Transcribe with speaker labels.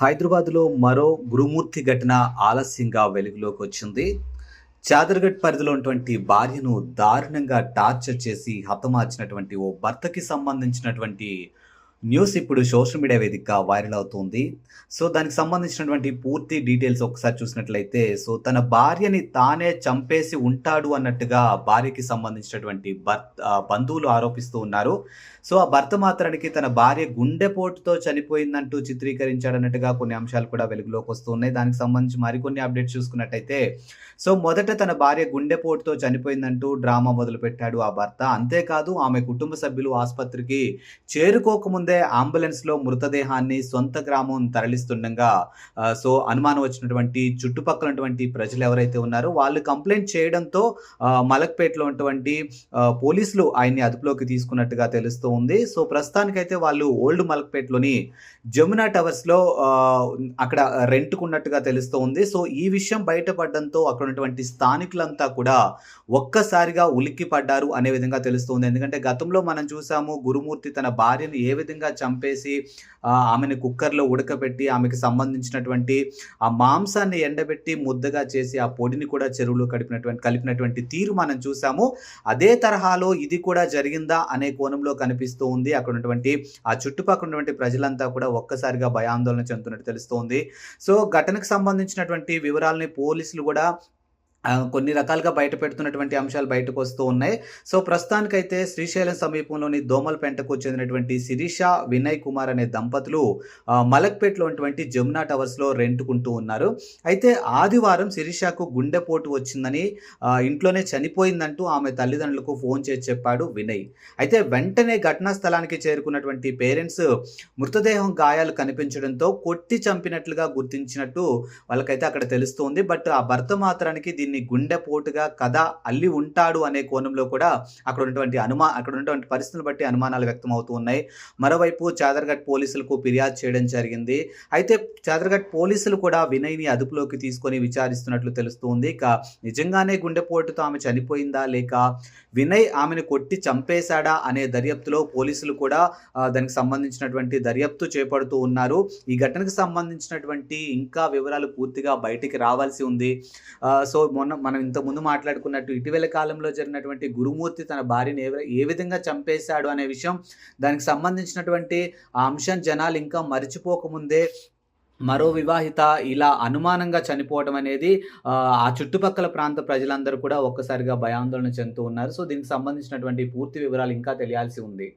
Speaker 1: హైదరాబాద్లో మరో గురుమూర్తి ఘటన ఆలస్యంగా వెలుగులోకి వచ్చింది. చాదర్గఢ్ పరిధిలో ఉన్నటువంటి భార్యను దారుణంగా టార్చర్ చేసి హతమార్చినటువంటి ఓ భర్తకి సంబంధించినటువంటి న్యూస్ ఇప్పుడు సోషల్ మీడియా వేదికగా వైరల్ అవుతుంది. సో దానికి సంబంధించినటువంటి పూర్తి డీటెయిల్స్ ఒకసారి చూసినట్లయితే సో తన భార్యని తానే చంపేసి ఉంటాడు అన్నట్టుగా భార్యకి సంబంధించినటువంటి భర్త బంధువులు ఆరోపిస్తూ ఉన్నారు. సో ఆ భర్త మాత్రానికి తన భార్య గుండెపోటుతో చనిపోయిందంటూ చిత్రీకరించాడన్నట్టుగా కొన్ని అంశాలు కూడా వెలుగులోకి వస్తున్నాయి దానికి సంబంధించి మరికొన్ని అప్డేట్స్ చూసుకున్నట్టయితే సో మొదట తన భార్య గుండెపోటుతో చనిపోయిందంటూ డ్రామా మొదలుపెట్టాడు ఆ భర్త. అంతేకాదు ఆమె కుటుంబ సభ్యులు ఆసుపత్రికి చేరుకోకముందే అంబులెన్స్లో మృతదేహాన్ని సొంత గ్రామం తరలిస్తుండగా సో అనుమానం వచ్చినటువంటి చుట్టుపక్కల ఉన్నటువంటి ప్రజలు ఎవరైతే ఉన్నారో వాళ్ళు కంప్లైంట్ చేయడంతో మలక్పేటలో ఉన్నటువంటి పోలీసులు ఆయన్ని అదుపులోకి తీసుకున్నట్టుగా తెలుస్తూ ఉంది. సో ప్రస్తుతానికైతే వాళ్ళు ఓల్డ్ మలక్పేటలోని జమునా టవర్స్లో అక్కడ రెంట్కున్నట్టుగా తెలుస్తూ ఉంది. సో ఈ విషయం బయటపడడంతో అక్కడ ఉన్నటువంటి స్థానికులంతా కూడా ఒక్కసారిగా ఉలిక్కి పడ్డారు అనే విధంగా తెలుస్తుంది ఎందుకంటే గతంలో మనం చూసాము గురుమూర్తి తన భార్యను ఏ విధంగా చంపేసి ఆమెను కుక్కర్లో ఉడకబెట్టి ఆమెకు సంబంధించినటువంటి ఆ మాంసాన్ని ఎండబెట్టి ముద్దగా చేసి ఆ పొడిని కూడా చెరువులో కలిపినటువంటి కలిపినటువంటి తీరు మనం చూసాము. అదే తరహాలో ఇది కూడా జరిగిందా అనే కోణంలో కనిపిస్తూ ఉంది. అక్కడ ఉన్నటువంటి ఆ చుట్టుపక్కల ఉన్నటువంటి ప్రజలంతా కూడా ఒక్కసారిగా భయాందోళన చెందుతున్నట్టు తెలుస్తోంది సో ఘటనకు సంబంధించినటువంటి వివరాలని పోలీసులు కూడా కొన్ని రకాలుగా బయట పెడుతున్నటువంటి అంశాలు బయటకు వస్తూ ఉన్నాయి. సో ప్రస్తుతానికైతే శ్రీశైలం సమీపంలోని దోమలపెంటకు చెందినటువంటి శిరీష వినయ్ కుమార్ అనే దంపతులు ఆ, మలక్పేటలో ఉన్నటువంటి జమునా టవర్స్లో రెంటుకుంటూ ఉన్నారు. అయితే ఆదివారం శిరీషకు గుండెపోటు వచ్చిందని ఇంట్లోనే చనిపోయిందంటూ ఆమె తల్లిదండ్రులకు ఫోన్ చేసి చెప్పాడు వినయ్. అయితే వెంటనే ఘటనా స్థలానికి చేరుకున్నటువంటి పేరెంట్స్ మృతదేహం గాయాలు కనిపించడంతో కొట్టి చంపినట్లుగా గుర్తించినట్టు వాళ్ళకైతే అక్కడ తెలుస్తుంది బట్ ఆ భర్త మాత్రానికి దీని దీన్ని గుండెపోటుగా కథ అల్లి ఉంటాడు అనే కోణంలో కూడా అక్కడ ఉన్నటువంటి అనుమా అక్కడ ఉన్నటువంటి పరిస్థితులను బట్టి అనుమానాలు వ్యక్తం అవుతూ ఉన్నాయి. మరోవైపు చాదర్ఘట్ పోలీసులకు ఫిర్యాదు చేయడం జరిగింది. అయితే చాదర్ఘట్ పోలీసులు కూడా వినయ్ని అదుపులోకి తీసుకొని విచారిస్తున్నట్లు తెలుస్తుంది ఇక నిజంగానే గుండెపోటుతో ఆమె చనిపోయిందా లేక వినయ్ ఆమెను కొట్టి చంపేశాడా అనే దర్యాప్తులో పోలీసులు కూడా దానికి సంబంధించినటువంటి దర్యాప్తు చేపడుతూ ఉన్నారు. ఈ ఘటనకు సంబంధించినటువంటి ఇంకా వివరాలు పూర్తిగా బయటికి రావాల్సి ఉంది. సో మొన్న మనం ఇంతకుముందు మాట్లాడుకున్నట్టు ఇటీవల కాలంలో జరిగినటువంటి గురుమూర్తి తన భార్యని ఏ ఏ విధంగా చంపేశాడు అనే విషయం దానికి సంబంధించినటువంటి ఆ అంశం జనాలు ఇంకా మర్చిపోకముందే మరో వివాహిత ఇలా అనుమానంగా చనిపోవడం అనేది ఆ చుట్టుపక్కల ప్రాంత ప్రజలందరూ కూడా ఒక్కసారిగా భయాందోళన చెందుతూ ఉన్నారు. సో దీనికి సంబంధించినటువంటి పూర్తి వివరాలు ఇంకా తెలియాల్సి ఉంది.